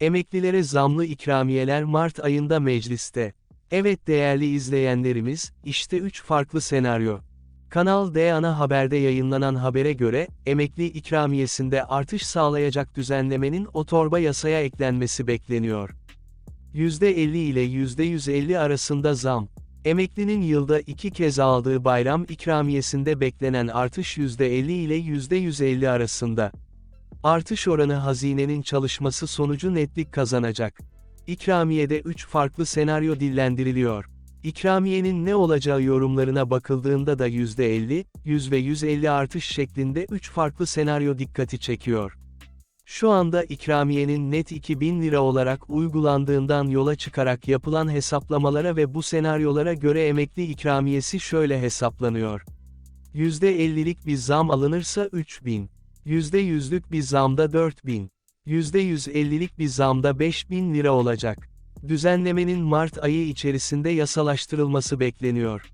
Emeklilere zamlı ikramiyeler Mart ayında mecliste. Evet değerli izleyenlerimiz, işte 3 farklı senaryo. Kanal D ana haberde yayınlanan habere göre, emekli ikramiyesinde artış sağlayacak düzenlemenin o torba yasaya eklenmesi bekleniyor. %50 ile %150 arasında zam. Emeklinin yılda iki kez aldığı bayram ikramiyesinde beklenen artış %50 ile %150 arasında. Artış oranı hazinenin çalışması sonucu netlik kazanacak. İkramiyede 3 farklı senaryo dillendiriliyor. İkramiyenin ne olacağı yorumlarına bakıldığında da %50, 100 ve 150 artış şeklinde 3 farklı senaryo dikkati çekiyor. Şu anda ikramiyenin net 2000 lira olarak uygulandığından yola çıkarak yapılan hesaplamalara ve bu senaryolara göre emekli ikramiyesi şöyle hesaplanıyor. %50'lik bir zam alınırsa 3000. %100'lük bir zamda 4000. %150'lik bir zamda 5000 lira olacak. Düzenlemenin Mart ayı içerisinde yasalaştırılması bekleniyor.